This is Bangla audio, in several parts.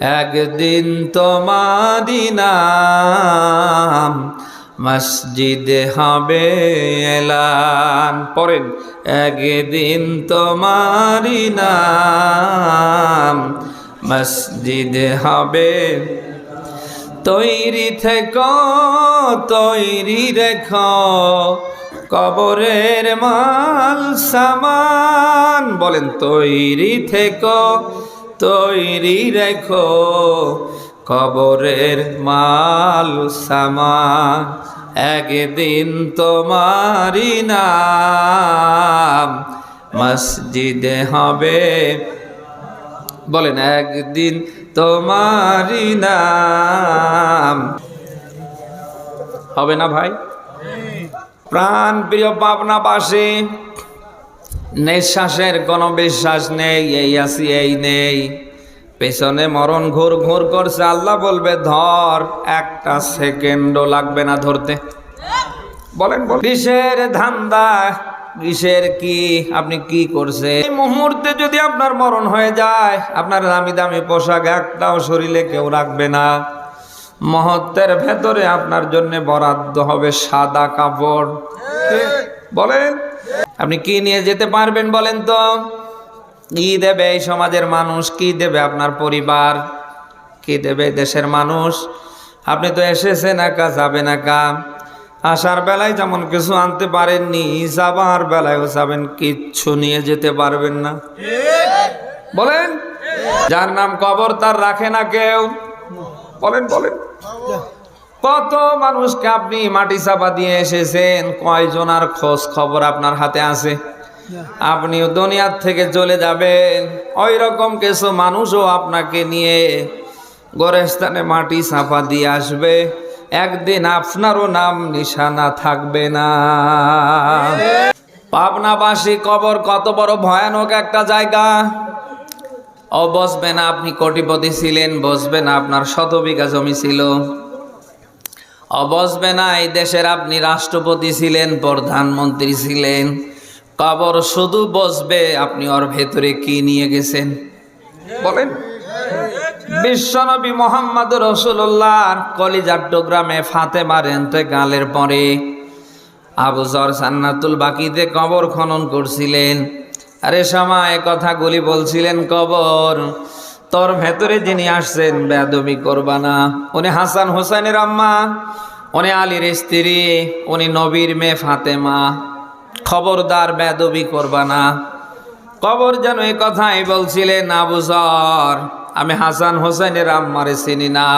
একদিন তোমারি নাম মসজিদে হবে এলান। পড়েন, একদিন তোমারি নাম মসজিদে হবে। তৈরি থেকো, তৈরি রেখ, কবরের মাল সামান। বলেন, তৈরি থেকো তৈরি রেখো কবরের মাল সামান। একদিন তোমারি নাম মসজিদে হবে। বলেন একদিন তোমারি নাম। হবে না ভাই? প্রাণ প্রিয় পাবনাবাসী নিঃশ্বাসের কোনো বিশ্বাস নেই, এই আসি এই নেই। পেছনে মরণ ঘুর ঘুর করছে, আল্লাহ বলবে, ধর, একটা সেকেন্ডও লাগবে না ধরতে। বলেন কিসের ধান্দা কিসের কি, আপনি কি করছে এই মুহূর্তে যদি আপনার মরণ হয়ে যায়, আপনার দামি দামি পোশাক একটাও শরীরে কেউ রাখবে না। মহত্বের ভেতরে আপনার জন্য বরাদ্দ হবে সাদা কাপড়। বলেন। আপনি কি নিয়ে যেতে পারবেন বলেন তো? কি দেবে এই সমাজের মানুষ? কি দেবে আপনার পরিবার? কি দেবে দেশের মানুষ? আপনি তো এসেছেন একা, যাবেন একা। আসার বেলায় যেমন কিছু আনতে পারেননি, যাবার বেলায়ও যাবেন, কিচ্ছু নিয়ে যেতে পারবেন না। বলেন? যার নাম কবর তার রাখে না কেউ। বলেন বলেন। কত মানুষকে আপনি মাটি চাপা দিয়ে এসেছেন? কয়জন আর খোঁজ খবর আপনার হাতে আছে? আপনিও দুনিয়ার থেকে চলে যাবেন। ওই রকম কিছু মানুষও আপনাকে নিয়ে গোরস্থানে মাটি চাপা দিয়ে আসবে। একদিন আপনারও নাম নিশানা থাকবে না। পাবনাবাসী, কবর কত বড় ভয়ানক একটা জায়গা। ও বসবে না আপনি, কোটিপতি ছিলেন, বসবেন, আপনার শত বিঘা জমি ছিল। ও বসবে না, এই দেশের আপনি রাষ্ট্রপতি ছিলেন, প্রধানমন্ত্রী ছিলেন। কবর শুধু বসবে, আপনি ওর ভেতরে কি নিয়ে গেছেন? বলেন। বিশ্বনবী মোহাম্মদ রসুল্লাহর কলিজাট্টগ্রামে ফাতেমার গালের পরে আবু জর সান্নাতুল বাকিতে কবর খনন করছিলেন। আরে সময় কথাগুলি বলছিলেন কবর। তোর ভেতরে যিনি আসছেন বেদবি করবা না। উনি হাসান হোসেনের আম্মা, উনি আলীর স্ত্রী, উনি নবীর মেয়ে ফাতেমা। খবরদার বেদবি করবা না। কবর যেন এই কথাই বলছিলেন আবু জর আমি হাসান হোসেনের আম্মারে চিনি না।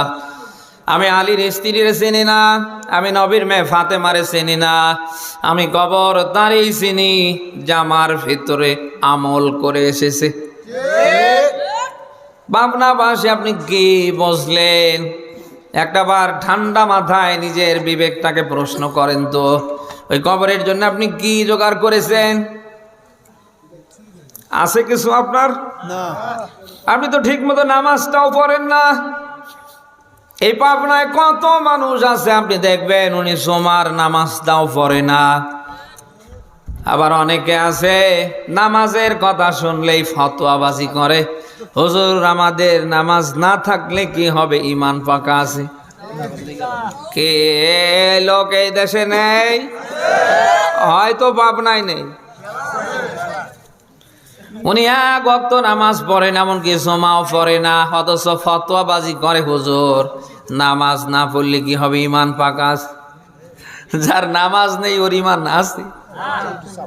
আমি আলীর স্ত্রীর চিনি না, আমি নবীর মেয়ে ফাতেমারে চিনি না। আমি কবর তারই চিনি জামার ভিতরে আমল করে এসেছে। ভাবনা বাসে আপনি কি বসলেন একটা বার ঠান্ডা মাথায় নিজের বিবেকটাকে প্রশ্ন করেন তো ওই কবরের জন্য আপনি কি জোগাড় করেছেন? আছে কিছু আপনার? আপনি তো ঠিক মতো নামাজটাও পড়েন না। এই পাবনায় কত মানুষ আছে আপনি দেখবেন উনি সোমার নামাজটাও পড়ে না। আবার অনেকে আছে, নামাজের কথা শুনলেই ফতোয়াবাজি করে। হুজুর, আমাদের নামাজ না থাকলে কি হবে? ইমান পাকা আছে। কে লোক এই দেশে নেই? হয়তো পাবনায় নেই। উনি এক অক্ত নামাজ পড়েন, এমনকি জমাও পড়ে না, অথচ ফতোয়াবাজি করে হুজুর। নামাজ না পড়লে কি হবে? ইমান পাকাস যার নামাজ নেই, ওর ইমান আছে।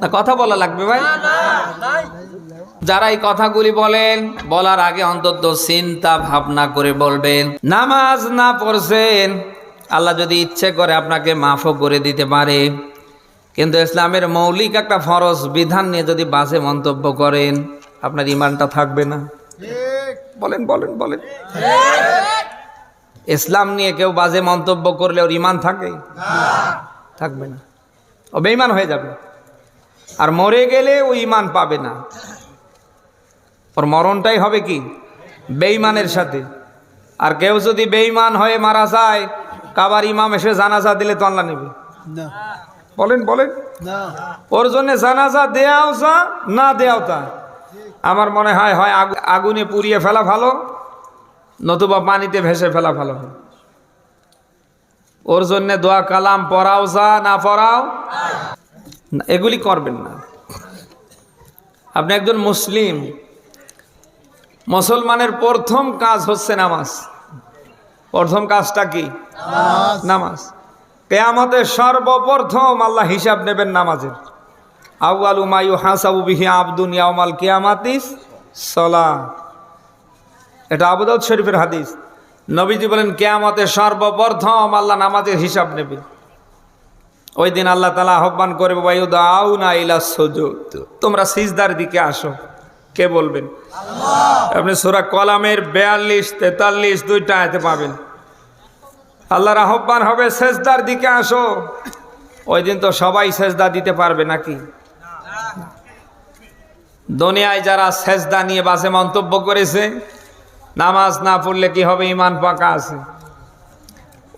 না, কথা বলা লাগবে ভাই? যারা এই কথাগুলি বলেন, বলার আগে অন্তত চিন্তা ভাবনা করে বলবেন। নামাজ না পড়ছেন, আল্লাহ যদি ইচ্ছে করে আপনাকে মাফও করে দিতে পারে। কিন্তু ইসলামের মৌলিক একটা ফরজ বিধান নিয়ে যদি বাসে মন্তব্য করেন, আপনার ইমানটা থাকবে না। বলেন বলেন বলেন। ইসলাম নিয়ে কেউ বাজে মন্তব্য করলে ওর ইমান থাকে? থাকবে না। ও বেইমান হয়ে যাবে। আর মরে গেলে ও ইমান পাবে না। ওর মরণটাই হবে কি? বেইমানের সাথে। আর কেউ যদি বেইমান হয়ে মারা যায় কাবার ইমাম এসে জানাজা দিলে তো আল্লাহ নেবে। বলেন বলেন। ওর জন্য জানাজা দেয়াও যা না দেয়াও তা। আমার মনে হয় হয় আগু- আগুনে পুড়িয়ে ফেলা ভালো নতুবা পানিতে ভেসে ফেলা ভালো। হয় ওর জন্য দোয়া কালাম পড়াও যা না পড়াও। না, এগুলি করবেন না। আপনি একজন মুসলিম মুসলমানের প্রথম কাজ হচ্ছে নামাজ। প্রথম কাজটা কি? নামাজ। কেয়ামতে সর্বপ্রথম আল্লাহ হিসাব নেবেন নামাজের। আউআলু মায়ু হাসাবু বিহি আবদুন ইয়াউমাল কেয়ামাতিস সলা এটা আবুদাউদ শরীফের হাদিস। নবীজি বলেন কেয়ামতে সর্বপ্রথম আল্লাহ নামাজের হিসাব নেবে। ওই দিন আল্লাহ তালা আহ্বান করবে বায়ুদাউ না ইলা সুজুদ। তোমরা সিজদার দিকে আসো। কে বলবেন? আপনি সুরা কলামের বিয়াল্লিশ তেতাল্লিশ দুইটা আয়তে পাবেন। আল্লাহর আহ্বান হবে সেজদার দিকে আসো। ওই দিন তো সবাই সেজদা দিতে পারবে নাকি? দুনিয়ায় যারা সেজদা নিয়ে বাসে মন্তব্য করেছে নামাজ না পড়লে কি হবে? ইমান পাকা আছে।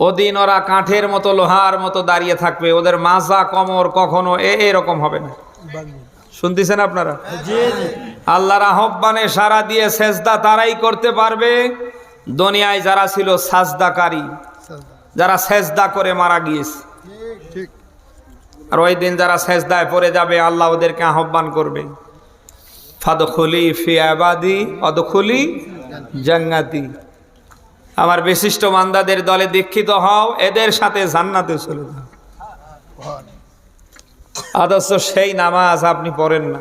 ওদিন ওরা কাঠের মতো লোহার মতো দাঁড়িয়ে থাকবে। ওদের মাজা কমর কখনো এ এরকম হবে না। শুনতেছেন আপনারা? আল্লাহর আহ্বানে সারা দিয়ে সেজদা তারাই করতে পারবে। দুনিয়ায় যারা ছিল সাজদাকারী যারা সেজদা করে মারা গিয়েছে। আর ওই দিন যারা সেজদায় পড়ে যাবে আল্লাহ ওদেরকে আহ্বান করবে। ফাদখলি ফি আবাদি অদখলি জান্নাতি। আমার বিশিষ্ট মান্দাদের দলে দীক্ষিত হও, এদের সাথে জান্নাতে চলে যাও। আদর্শ সেই নামাজ আপনি পড়েন না।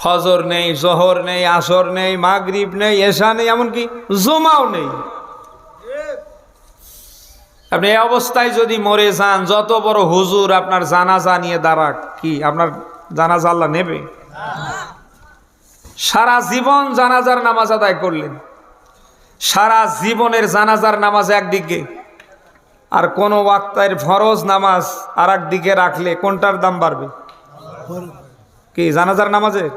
ফজর নেই, জোহর নেই, আসর নেই, মাগরিব নেই, এশা নেই, এমনকি জুমাও নেই। আপনি এই অবস্থায় যদি মরে যান, যত বড় হুজুর আপনার জানাজা নিয়ে দাঁড়াক, কি আপনার জানাজা আল্লাহ নেবে? সারা জীবন জানাজার নামাজ আদায় করলেন। সারা জীবনের জানাজার নামাজ একদিকে আর কোন ওয়াক্তের ফরজ নামাজ আর দিকে রাখলে কোনটার দাম বাড়বে? কি জানাজার নামাজে?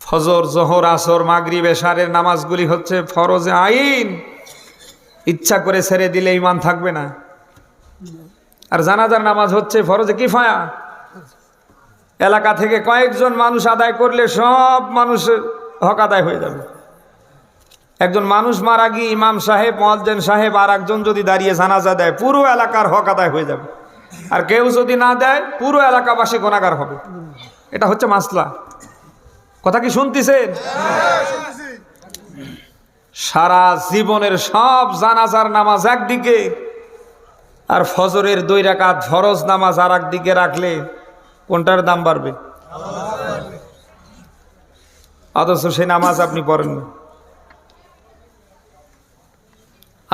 ফজর, জোহর, আসর, মাগরিব, এশারের নামাজগুলি হচ্ছে ফরজে আইন। ইচ্ছা করে ছেড়ে দিলে ইমান থাকবে না। আর জানাজার নামাজ হচ্ছে ফরজে কিফায়া। এলাকা থেকে কয়েকজন মানুষ আদায় করলে সব মানুষের হক আদায় হয়ে যাবে। একজন মানুষ মারা গিয়ে ইমাম সাহেব মজ্জেন সাহেব আর একজন যদি দাঁড়িয়ে জানাজা দেয়, পুরো এলাকার হক আদায় হয়ে যাবে। আর কেউ যদি না দেয়, পুরো এলাকাবাসী গোনাগার হবে। এটা হচ্ছে মাসলা। কথা কি শুনতেছেন? সারা জীবনের সব জানাজার নামাজ একদিকে, আর ফজরের দুই রাকাত ফরজ নামাজ আর একদিকে রাখলে কোনটার দাম বাড়বে? অথচ সেই নামাজ আপনি পড়েন না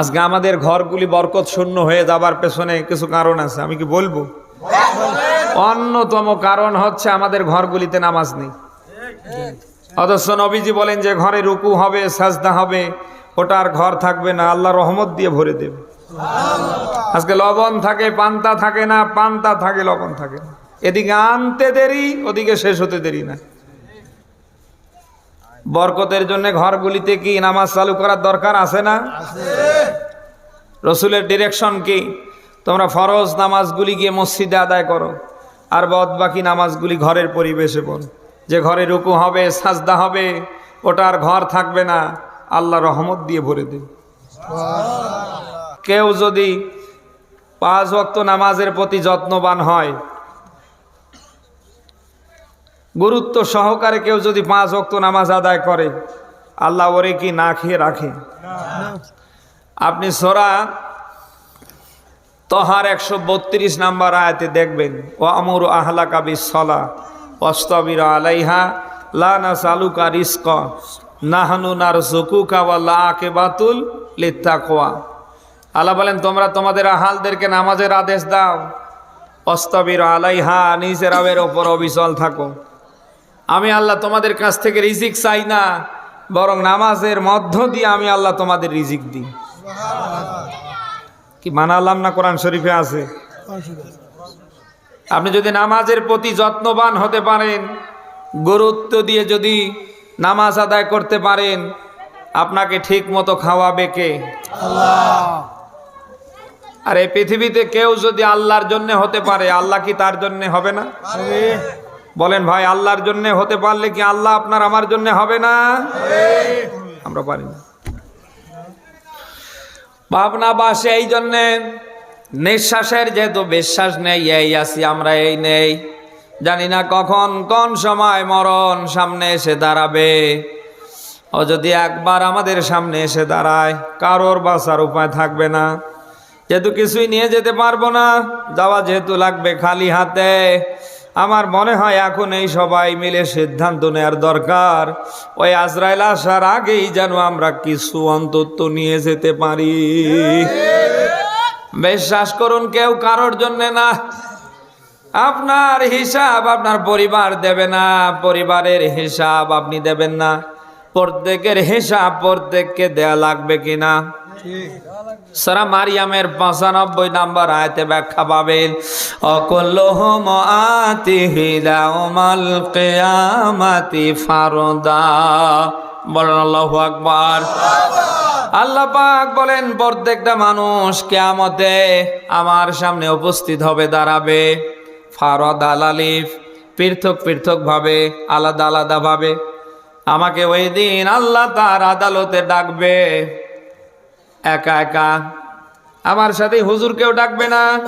আজকে আমাদের ঘরগুলি বরকত শূন্য হয়ে যাবার পেছনে কিছু কারণ আছে, আমি কি বলব? অন্যতম কারণ হচ্ছে আমাদের ঘরগুলিতে নামাজ নেই। অথচ নবীজি বলেন যে ঘরে রুকু হবে, সাজদা হবে, ওটার ঘর থাকবে না, আল্লাহ রহমত দিয়ে ভরে দেবে। আজকে লবণ থাকে, পান্তা থাকে না, পান্তা থাকে, লবণ থাকে না। এদিকে আনতে দেরি, ওদিকে শেষ হতে দেরি না। বরকতের জন্য ঘরগুলিতে কি নামাজ চালু করার দরকার আছে না? রসুলের ডিরেকশন কি? তোমরা ফরজ নামাজগুলি গিয়ে মসজিদে আদায় করো আর বদ বাকি নামাজগুলি ঘরের পরিবেশে পড়ো। যে ঘরে রুকু হবে সাজদা হবে ওটার ঘর থাকবে না আল্লাহ রহমত দিয়ে ভরে দেবে। কেউ যদি পাঁচ ভক্ত নামাজের প্রতি যত্নবান হয় গুরুত্ব সহকারে কেউ যদি পাঁচ ভক্ত নামাজ আদায় করে, আল্লাহ ওরে কি না খেয়ে রাখে? আপনি সোরা তহার একশো বত্রিশ নাম্বার আয়াতে দেখবেন ও আমর আহলা কাবি সলা অস্তবির আলাইহা লানা সালুকা রিস্ক নাহানু নার জকুকা ওয়া লা আকে বাতুল লিত্তাকোয়া। আল্লাহ বলেন, তোমরা তোমাদের আহালদেরকে নামাজের আদেশ দাও। অস্তবির আলাইহা, নিজের আবের ওপর অবিচল থাকো। আমি আল্লাহ তোমাদের কাছ থেকে রিজিক চাই না, বরং নামাজের মধ্য দিয়ে আমি আল্লাহ তোমাদের রিজিক দিই। কি মানালাম না কোরআন শরীফে আছে? আপনি যদি নামাজের প্রতি যত্নবান হতে পারেন, গুরুত্ব দিয়ে যদি নামাজ আদায় করতে পারেন, আপনাকে ঠিক মতো খাওয়াবে কে? আর এই পৃথিবীতে কেউ যদি আল্লাহর জন্য হতে পারে, আল্লাহ কি তার জন্য হবে না? বলেন, ভাই, আল্লাহর জন্য হতে পারলে কি আল্লাহ আপনার আমার জন্য হবে না? আমরা পারি না। ভাবনা বাসে, এই জন্যে নিঃশ্বাসের যেহেতু বিশ্বাস নেই, এই আছি, আমরা এই নেই। জানি না কখন কোন সময় মরণ সামনে এসে দাঁড়াবে। ও যদি একবার আমাদের সামনে এসে দাঁড়ায়, কারোর বাঁচার উপায় থাকবে না। যেহেতু কিছুই নিয়ে যেতে পারব না, যাওয়া যেহেতু লাগবে খালি হাতে। আমার মনে হয় এখন এই সবাই মিলে সিদ্ধান্ত নেওয়ার দরকার। ওই আজরাইল আসার আগেই যেন আমরা কিছু অন্তত নিয়ে যেতে পারি। বিশ্বাস করুন কেউ কারোর জন্য না। আপনার হিসাব আপনার পরিবার দেবে না, পরিবারের হিসাব আপনি দেবেন না। প্রত্যেকের হিসাব প্রত্যেককে দেয়া লাগবে কিনা? সারা মারিয়ামের পঁচানব্বই নাম্বার আয়তে ব্যাখ্যা পাবেন, অকল্লহম আতিহিলাউমাল কেয়ামাতি ফারদা। বলেন আল্লাহু আকবার। আল্লাহ পাক বলেন, প্রত্যেকটা মানুষ কেয়ামতে আমার সামনে উপস্থিত হবে, দাঁড়াবে। ফারদ আলালিফ পৃথক পৃথক ভাবে, আলাদা আলাদা ভাবে। আমাকে ওই দিন আল্লাহ তার আদালতে ডাকবে। একা একা। আমার সাথে হুজুরকেও ডাকবে না।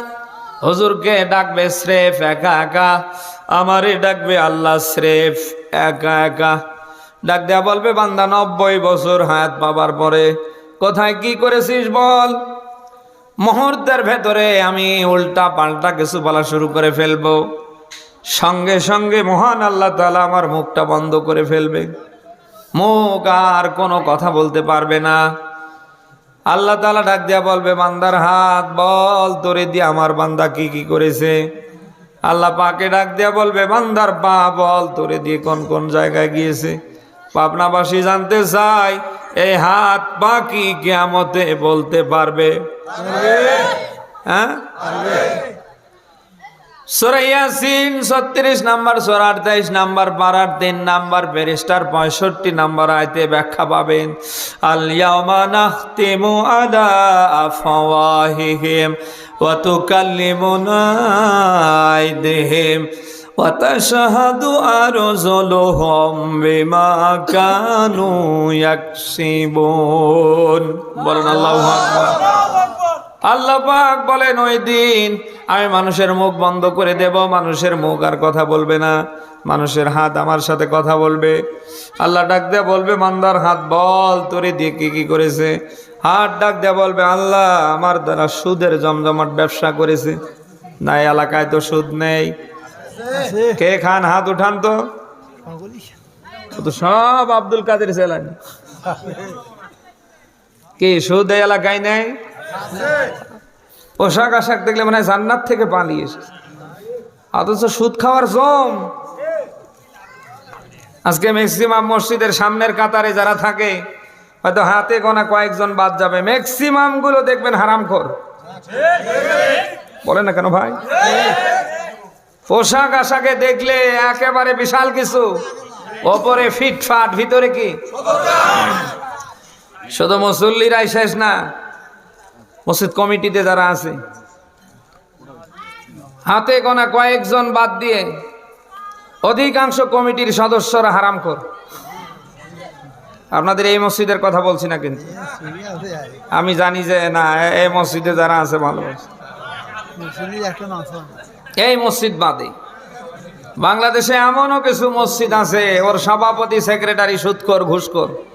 হুজুরকে ডাকবে? স্রেফ একা একা। আমারে ডাকবে আল্লাহ স্রেফ একা একা। ডাক দেয়া বলবে, বান্দা, নব্বই বছর হায়াত পাবার পরে কোথায় কি করেছিস বল? মুহূর্তের ভেতরে আমি উল্টা পাল্টা কিছু বলা শুরু করে ফেলব। সঙ্গে সঙ্গে মহান আল্লাহ তালা আমার মুখটা বন্ধ করে ফেলবে। মুখ আর কোনো কথা বলতে পারবে না। আল্লাহ তালা ডাক দিয়া বলবে বান্দার হাত বল তোরে দিয়ে আমার বান্দা কি কি করেছে? আল্লাহ পাকে ডাক দিয়া বলবে বান্দার পা বল তোরে দিয়ে কোন কোন জায়গায় গিয়েছে? পাবনাবাসী জানতে চাই এই হাত পা কি কেয়ামতে বলতে পারবে? হ্যাঁ? সোরাইয়াসিন ছত্রিশ নাম্বার, সোরা আটতাইশ নাম্বার পাড়ার তিন নাম্বার, ব্যারিস্টার পঁয়ষট্টি নাম্বার আয়তে ব্যাখ্যা পাবেন। আলিয়ামা নাখতিমু আলা আফওয়াহিহিম ওয়া তুকাল্লিমুনা আইদিহিম তাশহাদু আরজুলুহুম বিমা কানু ইয়াকসিবুন। বলেন আল্লাহু আকবার। আল্লাহ পাক বলেন ওই দিন আমি মানুষের মুখ বন্ধ করে দেব মানুষের মুখ আর কথা বলবে না। মানুষের হাত আমার সাথে কথা বলবে। আল্লাহ ডাক দেয়া বলবে মান্দার হাত বল তোরে দিয়ে কি কি করেছে? হাত ডাক দেয়া বলবে আল্লাহ আমার দ্বারা সুদের জমজমাট ব্যবসা করেছে। না এলাকায় তো সুদ নেই। কে খান হাত উঠান তো। তো সব আব্দুল কাদের সেলানি কি সুদ এই এলাকায় নেই? পোশাক আশাক দেখলে মানে জান্নাত থেকে পালিয়ে অথচ সুদ খাওয়ার জম। আজকে ম্যাক্সিমাম মসজিদের সামনের কাতারে যারা থাকে, হয়তো হাতে গোনা কয়েকজন বাদ যাবে। ম্যাক্সিমামগুলো দেখবেন হারামখোর। বলে না কেন ভাই? পোশাক আশাকে দেখলে একেবারে বিশাল কিছু। ওপরে ফিটফাট, ভিতরে কি? শুধু মুসল্লিরাই শেষ না মসজিদ কমিটিতে যারা আছে, হাতে গোনা কয়েকজন বাদ দিয়ে অধিকাংশ কমিটির সদস্যরা হারাম কর আপনাদের এই মসজিদের কথা বলছি না কিন্তু। আমি জানি যে না এই মসজিদে যারা আছে ভালো এই মসজিদ বাদে। বাংলাদেশে এমনও কিছু মসজিদ আছে, ওর সভাপতি, সেক্রেটারি সুৎকর ঘুষকর কেন?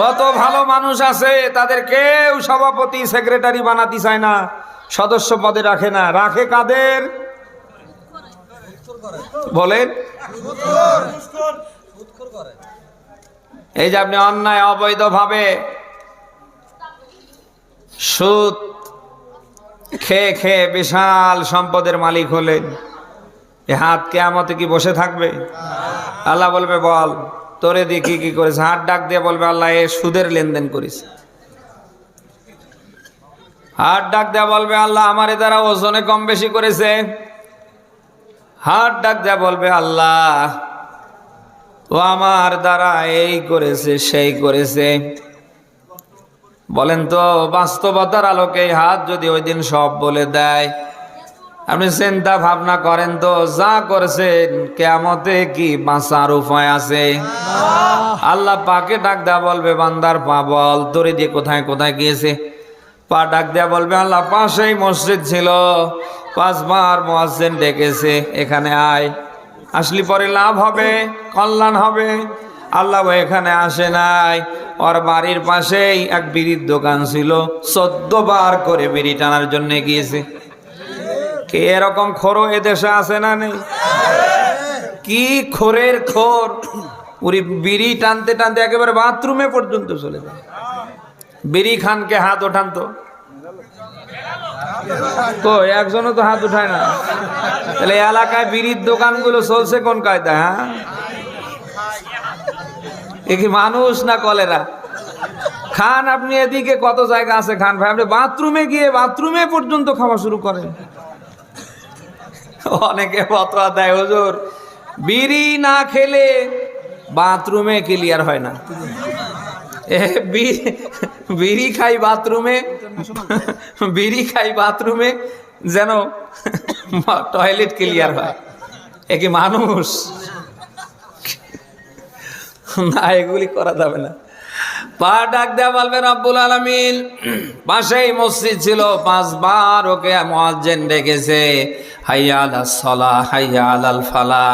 কত ভালো মানুষ আছে, তাদের কেউ সভাপতি, সেক্রেটারি বানাতে চায় না, সদস্য পদে রাখে না। রাখে কাদের? বলেন। এই যে আপনি অন্যায় অবৈধভাবে সুদ খেয়ে খেয়ে বিশাল সম্পদের মালিক হলেন, এ হাত কেয়ামতে কি বসে থাকবে? আল্লাহ বলবে, বল। তোরে দিয়ে কি করেছে? হাত ডাক দিয়ে বলবে, আল্লাহ, এ সুদের লেনদেন করেছে হাত ডাক দেয়া বলবে, আল্লাহ, আমার দ্বারা ওজনে কম বেশি করেছে। হাত ডাক দেয়া বলবে, আল্লাহ, ও আমার দ্বারা এই করেছে, সেই করেছে। বলেন তো, বাস্তবতার আলোকে হাত যদি ওই দিন সব বলে দেয় আপনি চিন্তা ভাবনা করেন তো যা করছেন কেমতে কি বাঁচার উপায় আছে? আল্লাহ। পাকে ডাক দেয়া বলবে বান্দার পা বল দড়ি দিয়ে কোথায় কোথায় গিয়েছে? পা ডাক দেয়া বলবে আল্লাহ পাশেই মসজিদ ছিল পাঁচবার মোয়াজ্জেন ডেকেছে এখানে আয়। আসলি পরে লাভ হবে কল্যাণ হবে। আল্লাহ এখানে আসে নাই। ওর বাড়ির পাশেই এক বিড়ির দোকান ছিল চোদ্দ বার করে বিড়ি টানার জন্য গিয়েছে। এরকম খোরো এদেশে আছে না নেই? কি খোরের খোর? উনি বিড়ি টানতে টানতে একেবারে বাথরুমে পর্যন্ত চলে যায়। বিড়ি খানকে হাত ওঠান তো। তো একজনও তো হাত উঠায় না। তাহলে এলাকায় বিড়ির দোকানগুলো চলছে কোন কায়দা হ্যাঁ? এ কি মানুষ না কলেরা? খান, আপনি এদিকে কত জায়গা আছে খান ভাই? আপনি বাথরুমে গিয়ে বাথরুমে পর্যন্ত খাওয়া শুরু করেন। অনেকে ফতোয়া দেয়, হুজুর। বিড়ি না খেলে বাথরুমে ক্লিয়ার হয় না। বিড়ি খাই বাথরুমে, বিড়ি খাই বাথরুমে যেন টয়লেট ক্লিয়ার হয়। এ কি মানুষ? না, এগুলি করা যাবে না। পা ডাক দেয়া বলবেন আব্বুল আলমিন। পাশেই মসজিদ ছিল, পাঁচবার ওকে মহাজেন ডেকেছে, হাইয়া আলা সলা হাইয়া আলাল ফালা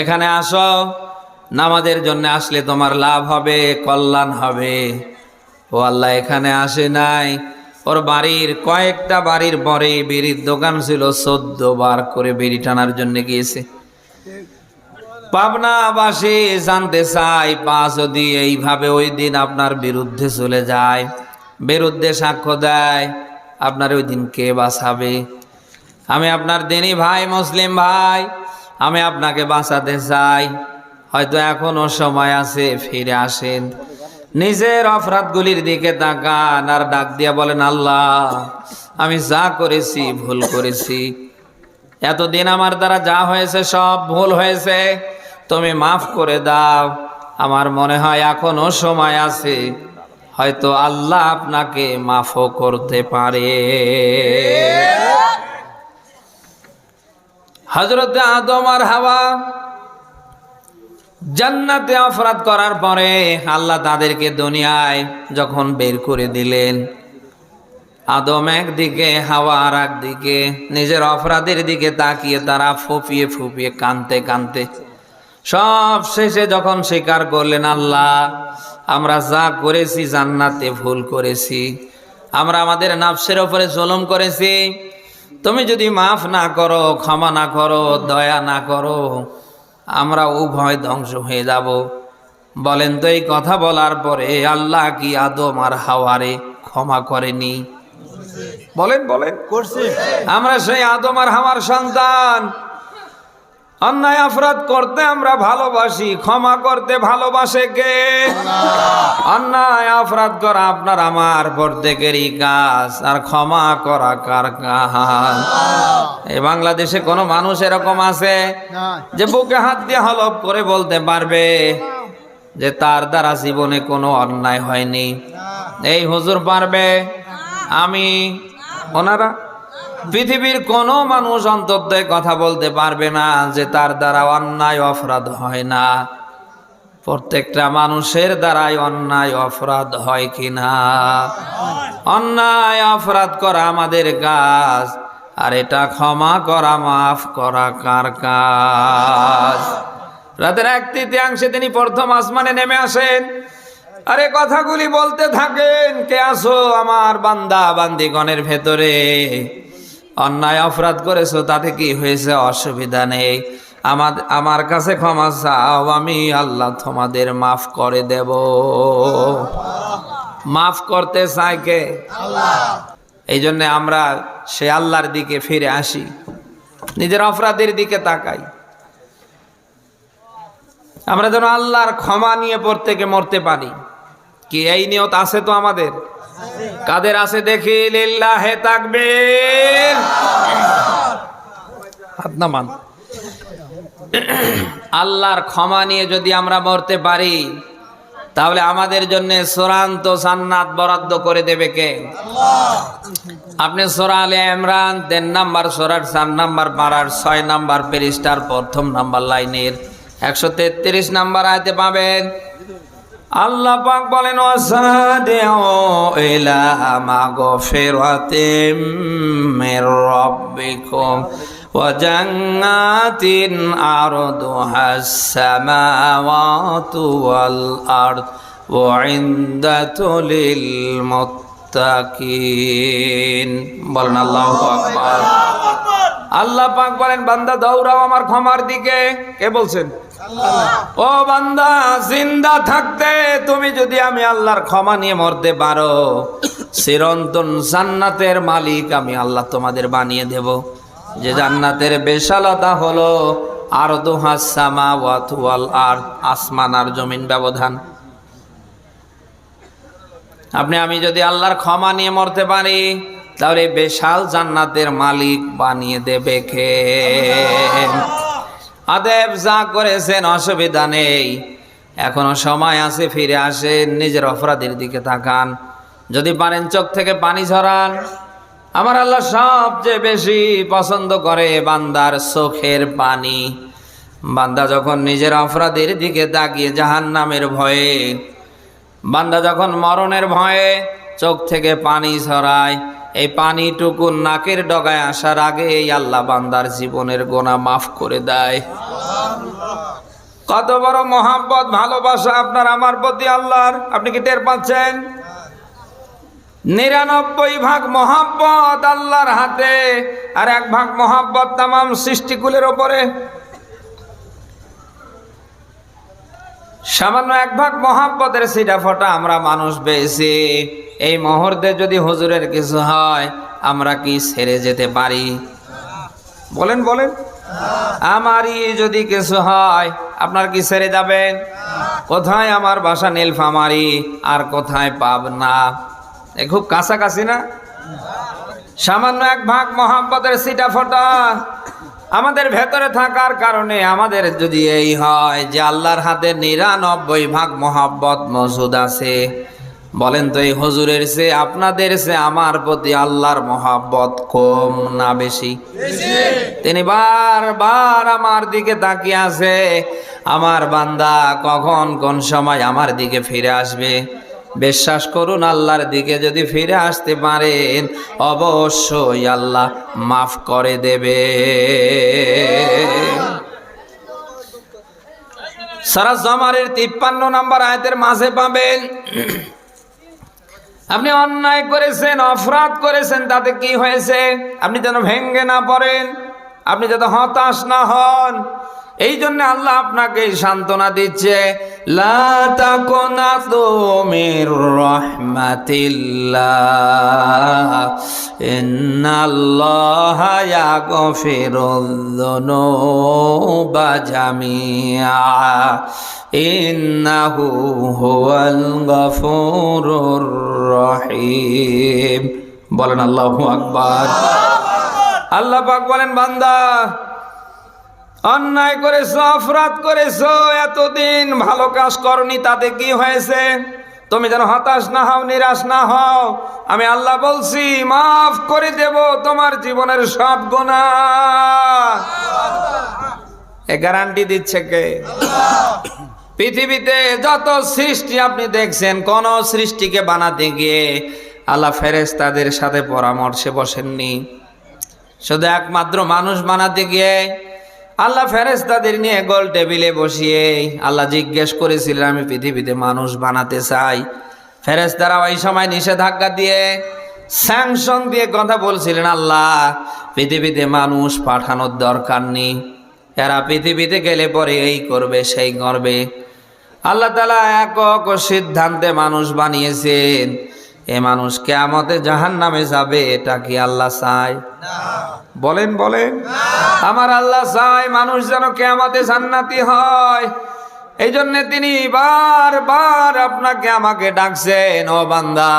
এখানে আসো, নামাজের জন্য আসলে তোমার লাভ হবে, কল্যাণ হবে। ও আল্লাহ এখানে আসে নাই। ওর বাড়ির কয়েকটা বাড়ির পরে বিড়ির দোকান ছিল, চোদ্দ বার করে বিড়ি টানার জন্য গিয়েছে। পাবনাবাসী জানতে চাই পা যদি এইভাবে ওই দিন আপনার বিরুদ্ধে চলে যায়, বিরুদ্ধে সাক্ষ্য দেয়, আপনার ওই দিন কে বাঁচাবে? আমি আপনার দিনী ভাই, মুসলিম ভাই, আমি আপনাকে বাঁচাতে চাই। হয়তো এখনও সময় আছে, ফিরে আসেন। নিজের অপরাধগুলির দিকে তাকান আর ডাক দিয়া বলেন, আল্লাহ, আমি যা করেছি, ভুল করেছি। এতদিন আমার দ্বারা যা হয়েছে সব ভুল হয়েছে। তুমি মাফ করে দাও। আমার মনে হয় এখনও সময় আছে। হয়তো আল্লাহ আপনাকে মাফও করতে পারে। হজরত আদম আর হাওয়া জান্নাতে অপরাধ করার পরে আল্লাহ তাদেরকে দুনিয়ায় যখন বের করে দিলেন আদম একদিকে, হাওয়া আর একদিকে, নিজের অপরাধের দিকে তাকিয়ে তারা ফুপিয়ে ফুপিয়ে কানতে কানতে সব শেষে যখন স্বীকার করলেন, আল্লাহ, আমরা যা করেছি জান্নাতে ভুল করেছি। আমরা আমাদের নাফসের ওপরে জুলুম করেছি। তুমি যদি মাফ না করো, ক্ষমা না করো, দয়া না করো, আমরা উভয় ধ্বংস হয়ে যাব। বলেন তো এই কথা বলার পরে আল্লাহ কি আদম আর হাওয়ারে ক্ষমা করেনি? বলেন বলেন। করছে। আমরা সেই আদম আর হামার সন্তান। অন্যায় অপরাধ করতে আমরা ভালোবাসি ক্ষমা করতে ভালোবাসে কে? অন্যায় অপরাধ করা আপনার আমার প্রত্যেকেরই কাজ আর ক্ষমা করা কার কাজ? এই বাংলাদেশে কোনো মানুষ এরকম আছে যে বুকে হাত দিয়ে হলপ করে বলতে পারবে যে তার দ্বারা জীবনে কোনো অন্যায় হয়নি। এই হুজুর পারবে? আমি ওনারা পৃথিবীর কোনো মানুষ অন্তত কথা বলতে পারবে না যে তার দ্বারা অন্যায় অপরাধ হয় না। প্রত্যেকটা মানুষের দ্বারাই অন্যায় অপরাধ হয় কিনা? অন্যায় অপরাধ করা আমাদের কাজ, আর এটা ক্ষমা করা, মাফ করা কার কাজ? রাতের এক তৃতীয়াংশে তিনি প্রথম আসমানে নেমে আসেন। আরে কথাগুলি বলতে থাকেন, কে আসো আমার বান্দা বান্দিগণের ভেতরে? অন্যায় অপরাধ করেছ, তাতে কি হয়েছে? অসুবিধা নেই। আমার আমার কাছে ক্ষমা চাও, আমি আল্লাহ তোমাদের মাফ করে দেব। মাফ করতে চাই কে? এই জন্য আমরা সে আল্লাহর দিকে ফিরে আসি। নিজের অপরাধের দিকে তাকাই। আমরা যেন আল্লাহর ক্ষমা নিয়ে প্রত্যেকে মরতে পারি। কি এই নিয়ত আছে তো আমাদের? কাদের আছে দেখি? লিল্লাহে তাকবীর। হাত নামান। আল্লাহর ক্ষমা নিয়ে যদি আমরা মরতে পারি, তাহলে আমাদের জন্য চূড়ান্ত সান্নাত বরাদ্দ করে দেবে কে? আপনি সোরা আলে ইমরান, তিন নাম্বার সোরার চার নাম্বার পাড়ার ছয় নাম্বার পেরিস্টার প্রথম নাম্বার লাইনের একশো তেত্রিশ নাম্বার আয়তে পাবেন। আল্লাহ পাক বলেন, ওয়াসাদিউ ইলা মাগফিরাতিম মির রাব্বিকুম ওয়া জান্নাতিন আরদুহাস সামাওয়াতু ওয়াল আরদ ওয়াইন্দাতু লিল মুত্তাকিন। বলেন, আল্লাহু আকবার। আল্লাহ পাক বলেন বান্দা দৌড়াও আমার ক্ষমার দিকে। কে বলছেন? ও বান্দা জিন্দা থাকতে তুমি যদি আমি আল্লাহর ক্ষমা নিয়ে মরতে পারো চিরন্তন জান্নাতের মালিক আমি আল্লাহ তোমাদের বানিয়ে দেব। যে জান্নাতের বিশালতা হলো আর দুহাসামা ওয়াল আর আসমান আর জমিন ব্যবধান। আপনি আমি যদি আল্লাহর ক্ষমা নিয়ে মরতে পারি তাহলে বিশাল জান্নাতের মালিক বানিয়ে দেবে খে আদেব যা করেছেন অসুবিধা নেই। এখনও সময় আছে, ফিরে আসেন, নিজের অপরাধের দিকে তাকান। যদি পারেন চোখ থেকে পানি ঝরান। আমার আল্লাহ সবচেয়ে বেশি পছন্দ করে বান্দার চোখের পানি। বান্দা যখন নিজের অপরাধের দিকে তাকিয়ে জাহান নামের ভয়ে, বান্দা যখন মরণের ভয়ে চোখ থেকে পানি ছড়ায় এই পানিটুকু নাকের ডগায় আসার আগে এই আল্লাহ বান্দার জীবনের গোনা মাফ করে দেয়। কত বড় মহাব্বত, ভালোবাসা আপনার, আমার প্রতি আল্লাহর। আপনি কি টের পাচ্ছেন? নিরানব্বই ভাগ মহাব্বত আল্লাহর হাতে, আর এক ভাগ মহাব্বত তামাম সৃষ্টিকুলের ওপরে। সামান্য এক ভাগ মহাব্বতের সিটা ফটা আমরা মানুষ পেয়েছি এই মুহূর্তে যদি হুজুরের কিছু হয়, আমরা কি ছেড়ে যেতে পারি? বলেন বলেন। আমারই যদি কিছু হয়, আপনার কি ছেড়ে যাবেন? কোথায় আমার বাসা নীলফামারি, আর কোথায় পাবনা? এ খুব কাছাকাছি না? সামান্য এক ভাগ মহাব্বতের সিটা ফোটা আমাদের ভেতরে থাকার কারণে আমাদের যদি এই হয়, যে আল্লাহর হাতে নিরানব্বই ভাগ মহাব্বত মজুদ আছে বলেন তো এই হুজুরের সে আপনাদের সে আমার প্রতি আল্লাহর মহাব্বত কম না বেশি। তিনি বারবার আমার দিকে তাকিয়ে আছে। আমার বান্দা কখন কোন সময় আমার দিকে ফিরে আসবে? বিশ্বাস করুন আল্লাহর দিকে যদি ফিরে আসতে পারেন অবশ্যই আল্লাহ মাফ করে দেবে। সারা জমারের তিপ্পান্ন নাম্বার আয়তের মাঝে পাবেন আপনি অন্যায় করেছেন অফরাধ করেছেন, তাতে কি হয়েছে? আপনি যেন ভেঙ্গে না পড়েন, আপনি যাতে হতাশ না হন। এই জন্য আল্লাহ আপনাকে সান্ত্বনা দিচ্ছে ইন্নাহু হুয়াল গফুরুর রহিম। বলেন আল্লাহু আকবার। আল্লাহ পাক বলেন বান্দা অন্যায় করেছ, অপরাধ করেছ, এতদিন ভালো কাজ করনি, তাতে কি হয়েছে? তুমি যেন হতাশ না হও, নিরাশ না হও। আমি আল্লাহ বলছি, মাফ করে দেব তোমার জীবনের সব গোনা এ গ্যারান্টি দিচ্ছে কে? পৃথিবীতে যত সৃষ্টি আপনি দেখছেন, কোন সৃষ্টিকে বানাতে গিয়ে আল্লাহ ফেরেস তাদের সাথে পরামর্শে বসেননি। শুধু একমাত্র মানুষ বানাতে গিয়ে আল্লাহ ফেরেস্তাদের নিয়ে গোল টেবিলে বসিয়ে আল্লাহ জিজ্ঞেস করেছিলেন, আমি পৃথিবীতে মানুষ বানাতে চাই। ফেরেস্তারা ওই সময় নিষেধাজ্ঞা দিয়ে স্যাংশন দিয়ে কথা বলছিলেন, আল্লাহ, পৃথিবীতে মানুষ পাঠানোর দরকার নেই। এরা পৃথিবীতে গেলে পরে এই করবে, সেই করবে। আল্লাহ তালা একক সিদ্ধান্তে মানুষ বানিয়েছেন। এ মানুষ কেমতে জাহান নামে যাবে, এটা কি আল্লাহ চায়? বলেন বলেন। আমার আল্লাহ চায় মানুষ যেন কেমতে জান্নাতি হয়। এই জন্য তিনি বারবার আপনাকে আমাকে ডাকছেন, ও বান্দা,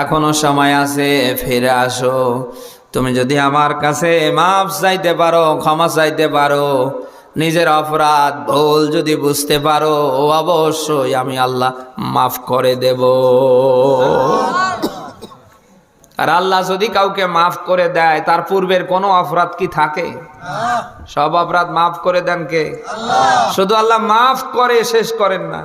এখনও সময় আছে, ফিরে আসো। তুমি যদি আমার কাছে মাফ চাইতে পারো, ক্ষমা চাইতে পারো নিজের অপরাধ, ভুল যদি বুঝতে পারো অবশ্যই আমি আল্লাহ মাফ করে দেব। আর আল্লাহ যদি কাউকে মাফ করে দেয়, তার পূর্বের কোনো অপরাধ কি থাকে? সব অপরাধ মাফ করে দেন কে? শুধু আল্লাহ মাফ করে, শেষ করেন না।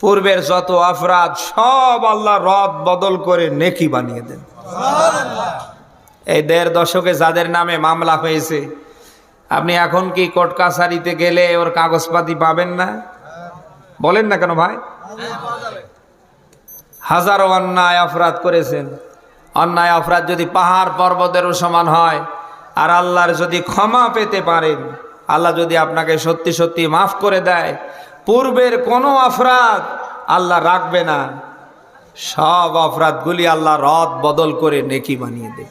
পূর্বের যত অপরাধ, সব আল্লাহ রদ বদল করে নেকি বানিয়ে দেন। এই দেড় দশকে যাদের নামে মামলা হয়েছে আপনি এখন কি কোর্ট কাছারিতে গেলে ওর কাগজপাতি পাবেন না? বলেন না কেন ভাই? হাজারো অন্যায় অপরাধ করেছেন। অন্যায় অপরাধ যদি পাহাড় পর্বতেরও সমান হয়, আর আল্লাহর যদি ক্ষমা পেতে পারেন, আল্লাহ যদি আপনাকে সত্যি সত্যি মাফ করে দেয়, পূর্বের কোনো অপরাধ আল্লাহ রাখবে না। সব অপরাধগুলি আল্লাহ রদ বদল করে নেকি বানিয়ে দেয়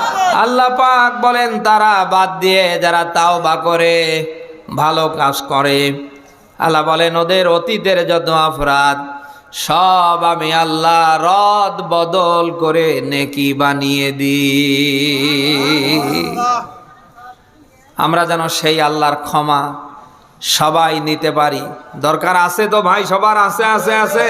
আল্লাহ পাক বলেন, তারা বাদ দিয়ে যারা তাও বা করে, ভালো কাজ করে। আল্লাহ বলেন, ওদের অতীতের যত অপরাধ, সব আমি আল্লাহ রদ বদল করে নেকি বানিয়ে দিই। আমরা যেন সেই আল্লাহর ক্ষমা সবাই নিতে পারি। দরকার আছে তো ভাই? সবার আছে আছে আছে।